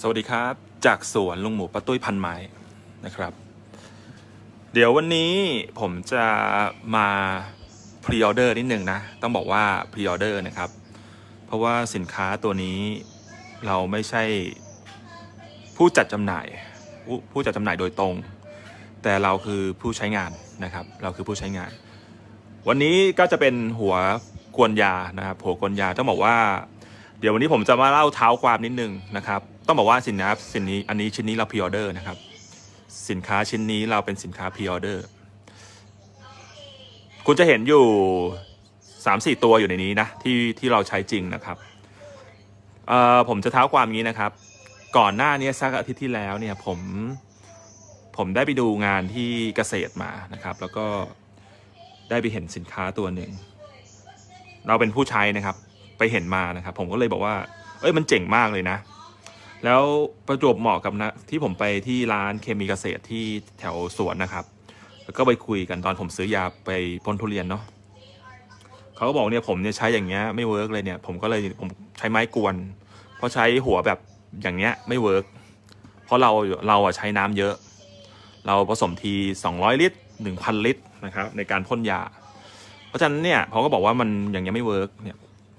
สวัสดีครับ จากสวนลุงหมูป้าตุ้ยพันไม้นะครับ เดี๋ยววันนี้ผมจะมาพรีออเดอร์นิดนึงนะ ต้องบอกว่าพรีออเดอร์นะครับ เพราะว่าสินค้าตัวนี้เราไม่ใช่ผู้จัดจำหน่ายผู้ผู้จัดจำหน่ายโดยตรง แต่เราคือผู้ใช้งานนะครับ เราคือผู้ใช้งาน วันนี้ก็จะเป็นหัวกวนยานะครับหัวกวนยาต้องบอกว่า เดี๋ยววันนี้ผมจะมาเล่าเท้าความนิดนึงนะครับ ต้องบอกว่าสินค้าสินนี้อันนี้ชิ้นนี้เราพ r ออเดอร์นะครับ สินค้าชิ้นนี้เราเป็นสินค้าพ r ออเดอร์คุณจะเห็นอยู่สามสี่ตัวอยู่ในนี้นะที่ที่เราใช้จริงนะครับเอ่อผมจะเท้าความงนี้นะครับ ก่อนหน้านี้สักอาทิตย์ที่แล้วเนี่ยผมผมได้ไปดูงานที่เกษตรมานะครับ แล้วก็ได้ไปเห็นสินค้าตัวหนึ่งเราเป็นผู้ใช้นะครับ ไปเห็นมานะครับ ผมก็เลยบอกว่า เอ้ยมันเจ๋งมากเลยนะ แล้วประจวบเหมาะกับนะที่ผมไปที่ร้านเคมีเกษตรที่แถวสวนนะครับ แล้วก็ไปคุยกันตอนผมซื้อยาไปพ่นทุเรียนเนาะเขาก็บอกเนี่ยผมเนี่ยใช้อย่างเงี้ยไม่เวิร์กเลยเนี่ยผมก็เลยผมใช้ไม้กวน เพราะใช้หัวแบบอย่างเงี้ยไม่เวิร์กเพราะเราเราอะใช้น้ำเยอะ เราผสมที 200 ลิตร 1,000 ลิตรนะครับในการพ่นยา เพราะฉะนั้นเนี่ยเขาก็บอกว่ามันอย่างเงี้ยไม่เวิร์กเนี่ย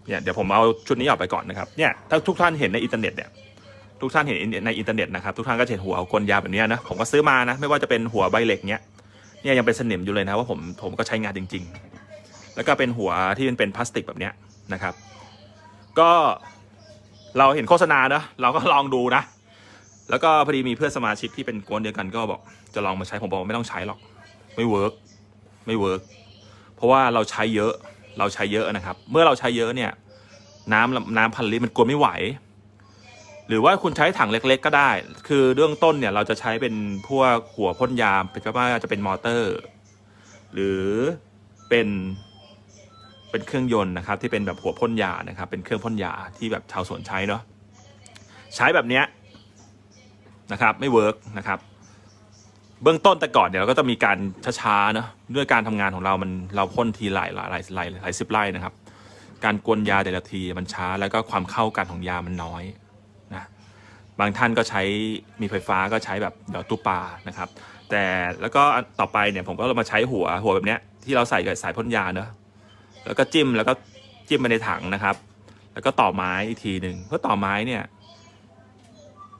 เนี่ยเดี๋ยวผมเอาชุดนี้ออกไปก่อนนะครับเนี่ยถ้าทุกท่านเห็นในอินเทอร์เน็ตเนี่ย ทุกท่านเห็นในอินเทอร์เน็ตนะครับทุกท่านก็เห็นหัวกลยาแบบนี้นะผมก็ซื้อมานะไม่ว่าจะเป็นหัวใบเหล็กเนี้ยเนี่ยยังเป็นสนิมอยู่เลยนะว่าผมผมก็ใช้งานจริง ๆ แล้วก็เป็นหัวที่มันเป็นพลาสติกแบบเนี้ยนะครับ ก็เราเห็นโฆษณาเนะเราก็ลองดูนะ แล้วก็พอดีมีเพื่อนสมาชิกที่เป็นกวนเดียวกันก็บอกจะลองมาใช้ผมบอกไม่ต้องใช้หรอก ไม่เวิร์กไม่เวิร์กเพราะว่าเราใช้เยอะเราใช้เยอะนะครับ เมื่อเราใช้เยอะเนี่ย น้ำน้ำพันลิตรมันกลัวไม่ไหว หรือว่าคุณใช้ถังเล็กๆ ก็ได้ คือเรื่องต้นเนี่ยเราจะใช้เป็นพวกหัวพ่นยาเป็นว่าจะเป็นมอเตอร์ หรือเป็นเป็นเครื่องยนต์นะครับ ที่เป็นแบบหัวพ่นยานะครับ เป็นเครื่องพ่นยาที่แบบชาวสวนใช้เนาะใช้แบบเนี้ยนะครับไม่เวิร์กนะครับเบื้องต้นแต่ก่อนเนี่ยเราก็จะมีการช้าๆเนอะด้วยการทำงานของเรามันเราพ่นทีหลายหลายหลายหลายหลายสิบไร่นะครับ การกวนยาแต่ละทีมันช้าแล้วก็ความเข้ากันของยามันน้อย บางท่านก็ใช้มีไฟฟ้าก็ใช้แบบเดี๋ยวตู้ปลานะครับ แต่แล้วก็ต่อไปเนี่ยผมก็เรามาใช้หัวหัวแบบเนี้ยที่เราใส่กับสายพ่นยาเนอะแล้วก็จิ้มแล้วก็จิ้มไปในถังนะครับ แล้วก็ต่อไม้อีกทีหนึ่งเพื่อต่อไม้เนี่ย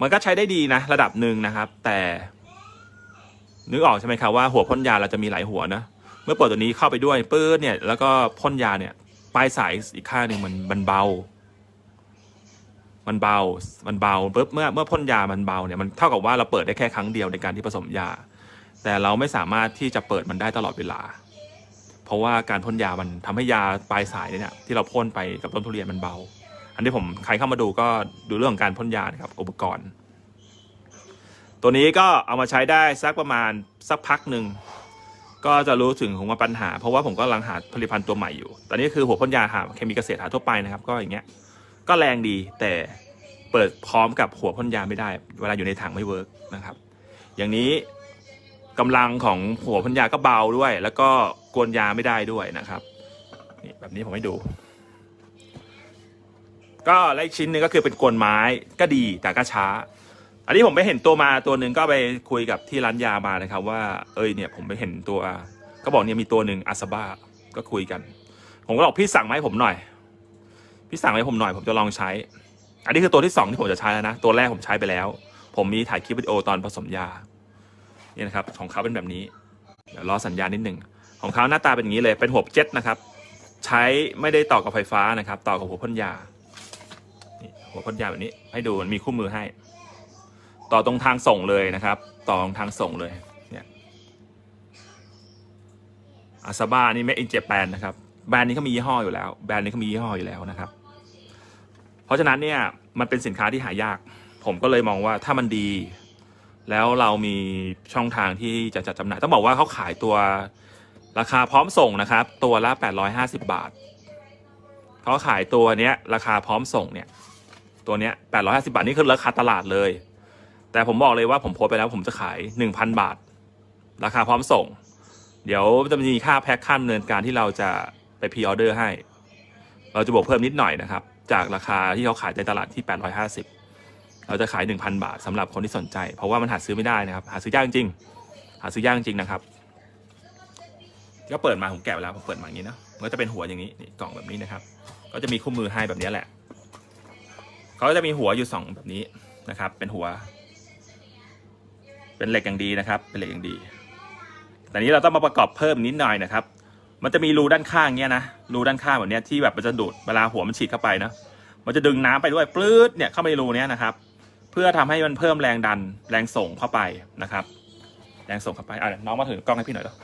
มันก็ใช้ได้ดีนะระดับหนึ่งนะครับ แต่ นึกออกใช่ไหมครับว่าหัวพ่นยาเราจะมีหลายหัวนะเมื่อเปิดตัวนี้เข้าไปด้วยปื้ดเนี่ยแล้วก็พ่นยาเนี่ยปลายสายอีกข้างหนึ่งมันมันเบา มันเบา มันเบาปุ๊บเมื่อเมื่อพ่นยามันเบาเนี่ยมันเท่ากับว่าเราเปิดได้แค่ครั้งเดียวในการที่ผสมยา แต่เราไม่สามารถที่จะเปิดมันได้ตลอดเวลา เพราะว่าการพ่นยามันทำให้ยาปลายสายเนี่ยที่เราพ่นไปกับต้นทุเรียนมันเบา อันนี้ผมใครเข้ามาดูก็ดูเรื่องของการพ่นยานะครับอุปกรณ์ ตัวนี้ก็เอามาใช้ได้สักประมาณสักพักหนึ่งก็จะรู้ถึงของว่าปัญหา เพราะว่าผมก็กำลังหาผลิตภัณฑ์ตัวใหม่อยู่ ตอนนี้คือหัวพ่นยาหาเคมีเกษตรหาทั่วไปนะครับ ก็อย่างเงี้ย ก็แรงดีแต่เปิดพร้อมกับหัวพ่นยาไม่ได้ เวลาอยู่ในถังไม่เวิร์กนะครับ อย่างนี้กำลังของหัวพ่นยาก็เบาด้วย แล้วก็กวนยาไม่ได้ด้วยนะครับนี่แบบนี้ผมให้ดู ก็และอีกชิ้นหนึงก็คือเป็นกวนไม้ก็ดีแต่ก็ช้า อันนี้ผมไปเห็นตัวมาตัวหนึ่งก็ไปคุยกับที่ร้านยามานะครับ ว่าเอ้ยเนี่ยผมไปเห็นตัว ก็บอกเนี่ยมีตัวหนึ่งอาซาบ้าก็คุยกัน ผมก็บอกพี่สั่งมาให้ผมหน่อย พี่สั่งให้ผมหน่อยผมจะลองใช้ อันนี้คือตัวที่สองที่ผมจะใช้แล้วนะ ตัวแรกผมใช้ไปแล้ว ผมมีถ่ายคลิปวิดีโอตอนผสมยานี่นะครับของเขาเป็นแบบนี้เดี๋ยวรอสัญญาณนิดหนึ่งของเขาหน้าตาเป็นอย่างนี้เลยเป็นหัวเจ็ตนะครับ ใช้ไม่ได้ต่อกับไฟฟ้านะครับ ต่อกับหัวพ่นยาหัวพ่นยาแบบนี้ ให้ดูมันมีคู่มือให้ ต่อตรงทางส่งเลยนะครับ ต่อตรงทางส่งเลยเนี่ยอาซาบ้านี่ไม่อินเจแปนนะครับ แบรนด์นี้เขามียี่ห้ออยู่แล้ว แบรนด์นี้เขามียี่ห้ออยู่แล้วนะครับ เพราะฉะนั้นเนี่ยมันเป็นสินค้าที่หายาก ผมก็เลยมองว่าถ้ามันดี แล้วเรามีช่องทางที่จะจัดจำหน่าย ต้องบอกว่าเขาขายตัวราคาพร้อมส่งนะครับ ตัวละ 850 บาทเขาขายตัวเนี้ยราคาพร้อมส่งเนี่ยตัวเนี้ย850 บาทนี่คือราคาตลาดเลย แต่ผมบอกเลยว่าผมโพสไปแล้วผมจะขาย 1,000 บาท ราคาพร้อมส่ง เดี๋ยวจะมีค่าแพ็คค่าดำเนินการที่เราจะ ไปพรีออเดอร์ให้ เราจะบวกเพิ่มนิดหน่อยนะครับ จากราคาที่เขาขายในตลาดที่ 850 เราจะขาย 1,000 บาทสำหรับคนที่สนใจ เพราะว่ามันหาซื้อไม่ได้นะครับ หาซื้อยากจริงๆหาซื้อยากจริงนะครับ ก็เปิดมาผมแกะไปแล้วผมเปิดมาอย่างนี้เนะมันก็จะเป็นหัวอย่างนี้นี่กล่องแบบนี้นะครับ ก็จะมีคู่มือให้แบบนี้แหละเขาจะมีหัวอยู่สองแบบนี้นะครับ เป็นหัว เป็นเหล็กอย่างดีนะครับ เป็นเหล็กอย่างดีแต่นี้เราต้องมาประกอบเพิ่มนิดหน่อยนะครับ มันจะมีรูด้านข้างเนี้ยนะรูด้านข้างแบบเนี้ยที่แบบมันจะดูดเวลาหัวมันฉีดเข้าไปนะมันจะดึงน้ำไปด้วยปลื้ดเนี่ยเข้าไปในรูเนี้ยนะครับ เพื่อทำให้มันเพิ่มแรงดันแรงส่งเข้าไปนะครับ แรงส่งเข้าไปอะน้องมาถือกล้องให้พี่หน่อยเดี๋ยว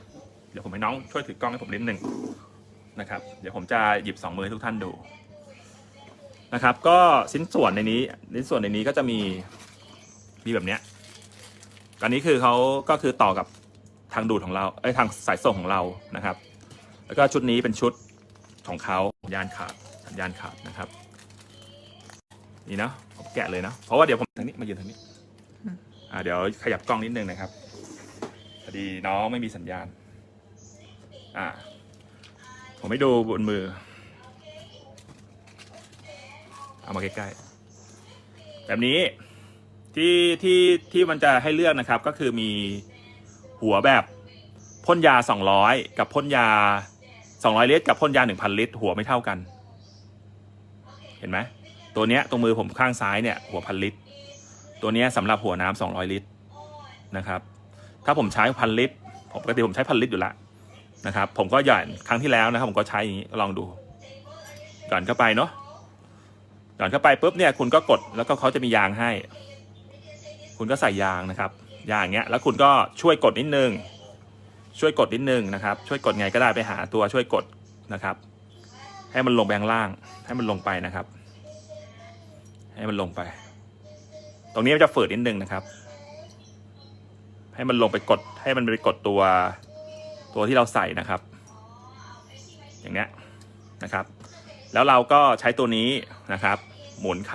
เดี๋ยวผมให้น้องช่วยถือกล้องให้ผมนิดหนึ่งนะครับ เดี๋ยวผมจะหยิบสองมือให้ทุกท่านดูนะครับ ก็ชิ้นส่วนในนี้ชิ้นส่วนในนี้ก็จะมีมีแบบเนี้ยอันนี้คือเขาก็คือต่อกับทางดูดของเราเอ้ทางสายส่งของเรานะครับ แล้วก็ชุดนี้เป็นชุดของเขาสัญญาณขาดสัญญาณขาดนะครับ นี่นะผมแกะเลยนะ เพราะว่าเดี๋ยวผมทางนี้มายืนทางนี้อ่าเดี๋ยวขยับกล้องนิดนึงนะครับพอดีน้องไม่มีสัญญาณ อ่า ผมให้ดูบนมือ เอามาใกล้ๆ แบบนี้ที่ที่ที่มันจะให้เลือกนะครับก็คือมีหัวแบบพ่นยา 200 กับพ่นยา 200 ลิตรกับพ่นยา 1,000 ลิตร หัวไม่เท่ากัน เห็นไหมตัวเนี้ยตรงมือผมข้างซ้ายเนี่ยหัวพันลิตร ตัวเนี้ยสำหรับหัวน้ำ200 ลิตรนะครับ ถ้าผมใช้พันลิตรผมปกติผมใช้พันลิตรอยู่ละนะครับ ผมก็หย่อนครั้งที่แล้วนะครับ ผมก็ใช้อย่างนี้ลองดูหย่อนเข้าไปเนาะหย่อนเข้าไปปุ๊บเนี่ยคุณก็กดแล้วก็เขาจะมียางให้ คุณก็ใส่ยางนะครับยางอย่างเงี้ยแล้วคุณก็ช่วยกดนิดนึง ช่วยกดนิดนึงนะครับ ช่วยกดไงก็ได้ไปหาตัวช่วยกดนะครับ ให้มันลงไปข้างล่าง ให้มันลงไปนะครับ ให้มันลงไป ตรงนี้มันจะฝืดนิดนึงนะครับ ให้มันลงไปกด ให้มันไปกดตัวตัวที่เราใส่นะครับ อย่างเนี้ยนะครับ แล้วเราก็ใช้ตัวนี้นะครับ หมุนไข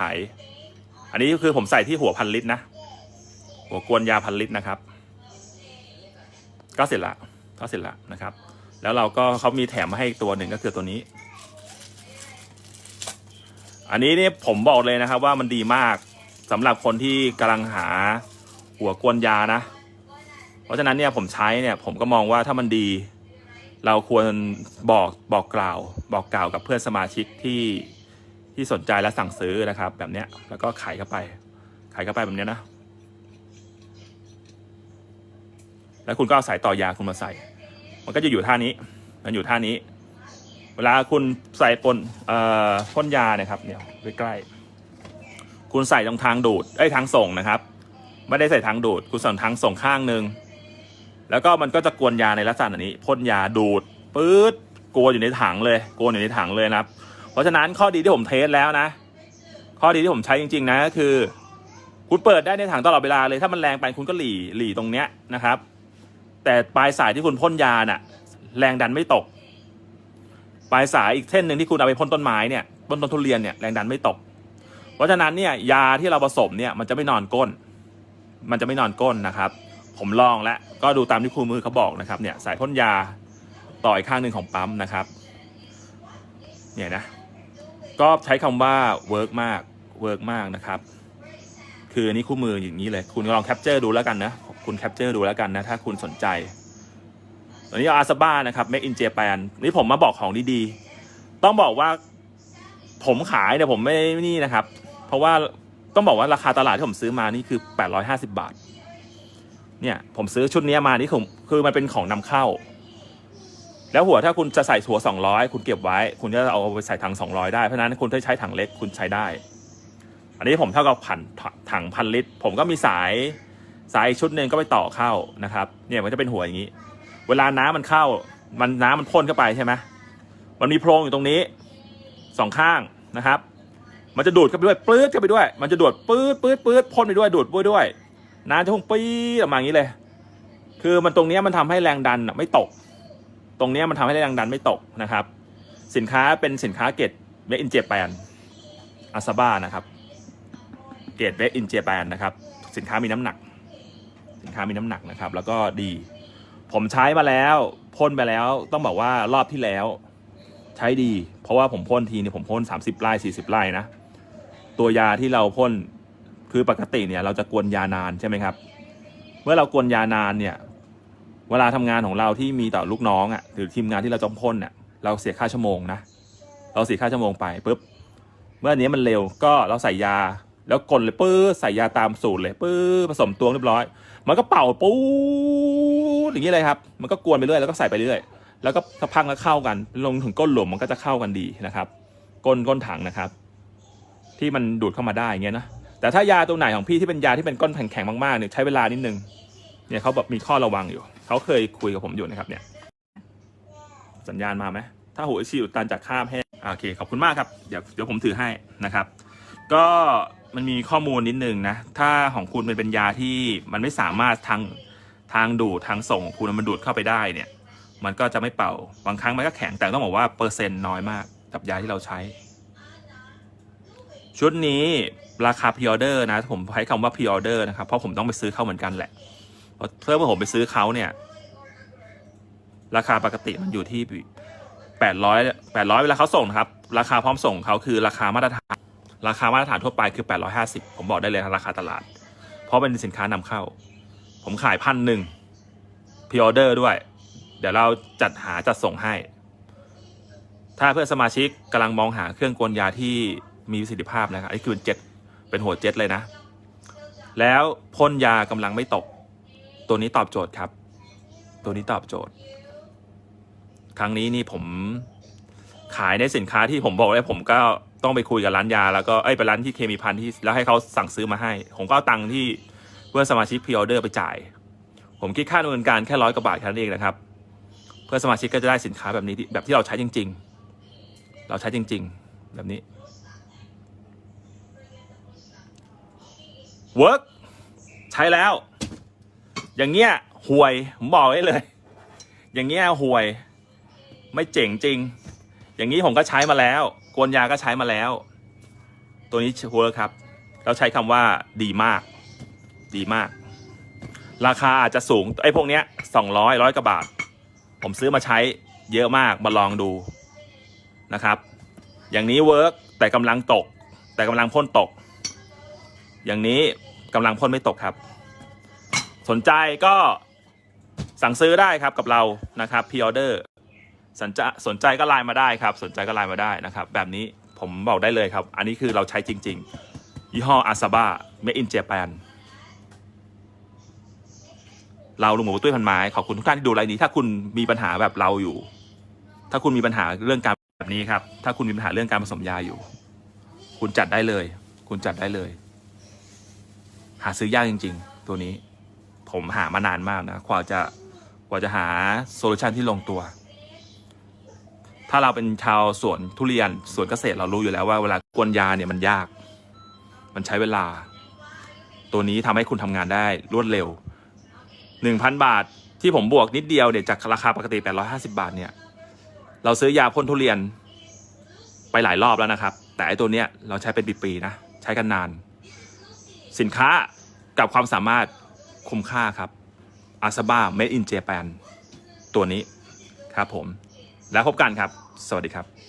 อันนี้คือผมใส่ที่หัวพันลิตรนะ หัวกวนยาพันลิตรนะครับก็เสร็จละ ก็เสร็จละนะครับ แล้วเราก็เขามีแถมมาให้อีกตัวหนึ่งก็คือตัวนี้ อันนี้เนี่ยผมบอกเลยนะครับว่ามันดีมากสำหรับคนที่กำลังหาหัวกวนยานะ เพราะฉะนั้นเนี่ยผมใช้เนี่ยผมก็มองว่าถ้ามันดี เราควรบอกบอกกล่าว บอกกล่าวกับเพื่อนสมาชิกที่ที่สนใจและสั่งซื้อนะครับ แบบเนี้ยแล้วก็ขายเข้าไป ขายเข้าไปแบบเนี้ยนะ แล้วคุณก็เอาสายต่อยาคุณมาใส่ มันก็จะอยู่ท่านี้ มันอยู่ท่านี้ เวลาคุณใส่ปนอ่อพ่นยาเนี่ยครับเนี่ยใกล้ๆคุณใส่ตรงทางดูดไอ้ทางส่งนะครับ ไม่ได้ใส่ทางดูด คุณใส่ทางส่งข้างหนึ่งแล้วก็มันก็จะกวนยาในลักษณะนี้พ่นยาดูดปื๊ดกวนอยู่ในถังเลยกวนอยู่ในถังเลยนะครับ เพราะฉะนั้นข้อดีที่ผมเทสแล้วนะ ข้อดีที่ผมใช้จริง ๆ นะก็คือ คุณเปิดได้ในถังตลอดเวลาเลยถ้ามันแรงไปคุณก็หลีหลีตรงเนี้ยนะครับ แต่ปลายสายที่คุณพ่นยาน่ะ แรงดันไม่ตก ปลายสายอีกเส้นหนึ่งที่คุณเอาไปพ่นต้นไม้เนี่ยต้นต้นทุเรียนเนี่ยแรงดันไม่ตก เพราะฉะนั้นเนี่ยยาที่เราผสมเนี่ยมันจะไม่นอนก้น มันจะไม่นอนก้นนะครับ ผมลองแล้วก็ดูตามที่ครูมือเขาบอกนะครับเนี่ยสายพ่นยาต่ออีกข้างหนึ่งของปั๊มนะครับเนี่ยนะก็ใช้คำว่าเวิร์กมากเวิร์กมากนะครับ คืออันนี้คู่มืออย่างนี้เลย คุณก็ลองแคปเจอร์ดูแล้วกันนะ คุณแคปเจอร์ดูแล้วกันนะถ้าคุณสนใจตอนนี้อาซาบ้านะครับ Make in Japan นี่ผมมาบอกของดีๆ ต้องบอกว่าผมขายเนี่ยผมไม่นี่นะครับ เพราะว่าต้องบอกว่าราคาตลาดที่ผมซื้อมานี่คือ 850 บาท เนี่ยผมซื้อชุดนี้มานี่ผมคือมันเป็นของนำเข้า แล้วหัวถ้าคุณจะใส่หัว 200 คุณเก็บไว้ คุณจะเอาไปใส่ถัง 200 ได้ เพราะฉะนั้นคุณถ้าใช้ถังเล็กคุณใช้ได้ อันนี้ผมเท่ากับผันถังพันลิตร ผมก็มีสาย สายชุดหนึ่งก็ไปต่อเข้านะครับ เนี่ยมันจะเป็นหัวอย่างนี้ เวลาน้ำมันเข้า มันน้ำมันพ่นเข้าไปใช่ไหมมันมีโพรงอยู่ตรงนี้สองข้างนะครับ มันจะดูดเข้าไปด้วยปื๊ดเข้าไปด้วย มันจะดูดปื๊ดปื๊ดปื๊ดพ่นไปด้วยดูดไปด้วย น้ำจะพุ่งปี๊ดออกมาอย่างนี้เลย คือมันตรงนี้มันทำให้แรงดันไม่ตก ตรงนี้มันทำให้แรงดันไม่ตกนะครับ สินค้าเป็นสินค้าเกรดเมอินเจแปนอาซาบ้านะครับ เกรดเมอินเจแปนนะครับ สินค้ามีน้ำหนัก สินค้ามีน้ำหนักนะครับ แล้วก็ดี ผมใช้มาแล้วพ่นไปแล้วต้องบอกว่ารอบที่แล้ว ใช้ดี เพราะว่าผมพ่นทีเนี่ยผมพ่น30ไร่40ไร่นะตัวยาที่เราพ่นคือปกติเนี่ย เราจะกวนยานานใช่ไหมครับ เมื่อเรากวนยานานเนี่ย เวลาทำงานของเราที่มีต่อลูกน้องอะ่ะหรือทีมงานที่เราจ้องพ่นเนี่ยเราเสียค่าชั่วโมงนะเราเสียค่าชั่วโมงไปปุ๊บเมื่ออันนี้มันเร็วก็เราใส่ยา แล้วกลเลยปื้อใส่ยาตามสูตรเลยปื้อผสมตวงเรียบร้อย มันก็เป่าปู๊ดอย่างนี้เลยครับ มันก็กวนไปเรื่อยแล้วก็ใส่ไปเรื่อยแล้วก็สักพักแล้วเข้ากัน ลงถึงก้นหลุมมันก็จะเข้ากันดีนะครับ ก้นก้นถังนะครับ ที่มันดูดเข้ามาได้อย่างเงี้ยนะแต่ถ้ายาตัวไหนของพี่ที่เป็นยาที่เป็นก้นแข็งๆมากๆเนี่ยใช้เวลานิดนึงเนี่ยเขาแบบมีข้อระวังอยู่ เขาเคยคุยกับผมอยู่นะครับเนี่ย สัญญาณมาไหมถ้าหัวฉีดตันจากข้ามแห้งอ่าโอเคขอบคุณมากครับ เดี๋ยวเดี๋ยวผมถือให้นะครับ ก็ มันมีข้อมูลนิดนึงนะ ถ้าของคุณมันเป็นยาที่มันไม่สามารถทางทางดูดทางส่งของคุณมันดูดเข้าไปได้เนี่ย มันก็จะไม่เป่า บางครั้งมันก็แข็งแต่ต้องบอกว่าเปอร์เซ็นต์น้อยมากกับยาที่เราใช้ ชุดนี้ราคาพ r ออเดอร์นะ ผมใช้คำว่าพ r ออเดอร์นะครับ เพราะผมต้องไปซื้อเขาเหมือนกันแหละเพราะเพื่อผมไปซื้อเขาเนี่ย ราคาปกติมันอยู่ที่แปดร้อยแปดร้อยเวลาเขาส่งนะครับ ราคาพร้อมส่งเขาคือราคามาตรฐาน ราคามาตรฐานทั่วไปคือแปดร้อยห้าสิบผมบอกได้เลยราคาตลาด เพราะเป็นสินค้านำเข้า ผมขายพันหนึ่งพ r ออเดอร์ด้วย เดี๋ยวเราจัดหาจัดส่งให้ ถ้าเพื่อนสมาชิกกำลังมองหาเครื่องกลยาที่มีประสิทธิภาพนะครับอันนี้คือเป็นเจ็ตเป็นหัวเจ็ตเลยนะ แล้วพ่นยากำลังไม่ตก ตัวนี้ตอบโจทย์ครับ ตัวนี้ตอบโจทย์ ครั้งนี้นี่ผมขายในสินค้าที่ผมบอกเลยผมก็ ต้องไปคุยกับร้านยา แล้วก็เอ้ยไปร้านที่เคมีพันที่แล้วให้เขาสั่งซื้อมาให้ ผมก็เอาตังค์ที่เพื่อนสมาชิกพ r ออเดอร์ไปจ่าย ผมคิดค่าดำเนินการแค่ร้อยกว่าบาทแค่นั้นเองนะครับ เพื่อนสมาชิกก็จะได้สินค้าแบบนี้ที่แบบที่เราใช้จริง ๆ เราใช้จริง ๆ แบบนี้เวิร์กใช้แล้ว อย่างเงี้ยห่วยผมบอกไว้เลย อย่างเงี้ยห่วย ไม่เจ๋งจริง อย่างนี้ผมก็ใช้มาแล้ว กวนยาก็ใช้มาแล้ว ตัวนี้เวิร์ครับ เราใช้คำว่าดีมาก ดีมาก ราคาอาจจะสูงไอ้พวกเนี้ยสองร้อยร้อยกว่าบาท ผมซื้อมาใช้เยอะมากมาลองดูนะครับ อย่างนี้เวิร์กแต่กำลังตก แต่กำลังพ่นตก อย่างนี้กำลังพ่นไม่ตกครับ สนใจก็สั่งซื้อได้ครับกับเรานะครับพ r ออเดอร์ สนใจสนใจก็ไลน์มาได้ครับ สนใจก็ไลน์มาได้นะครับ แบบนี้ผมบอกได้เลยครับ อันนี้คือเราใช้จริง ๆ ยี่ห้ออาซาบ้าเมอินเจแปนเราลุงหมูตุ้ยพันไม้ขอบคุณทุกท่านที่ดูไลน์นี้ ถ้าคุณมีปัญหาแบบเราอยู่ ถ้าคุณมีปัญหาเรื่องการแบบนี้ครับ ถ้าคุณมีปัญหาเรื่องการผสมยาอยู่ คุณจัดได้เลย คุณจัดได้เลย หาซื้อยากจริง ๆ ตัวนี้ ผมหามานานมากนะกว่าจะกว่าจะหาโซลูชันที่ลงตัว ถ้าเราเป็นชาวสวนทุเรียนสวนเกษตรเรารู้อยู่แล้วว่าเวลากวนยาเนี่ยมันยาก มันใช้เวลา ตัวนี้ทำให้คุณทำงานได้รวดเร็วหนึ่งพันบาทที่ผมบวกนิดเดียวเนี่ยจากราคาปกติแปดร้อยห้าสิบาทเนี่ย เราซื้อยาพ่นทุเรียนไปหลายรอบแล้วนะครับ แต่ไอตัวเนี้ยเราใช้เป็นปีๆนะ ใช้กันนาน สินค้ากับความสามารถคุ้มค่าครับอาซาบ้า made in Japan ตัวนี้ครับผม แล้วพบกันครับ สวัสดีครับ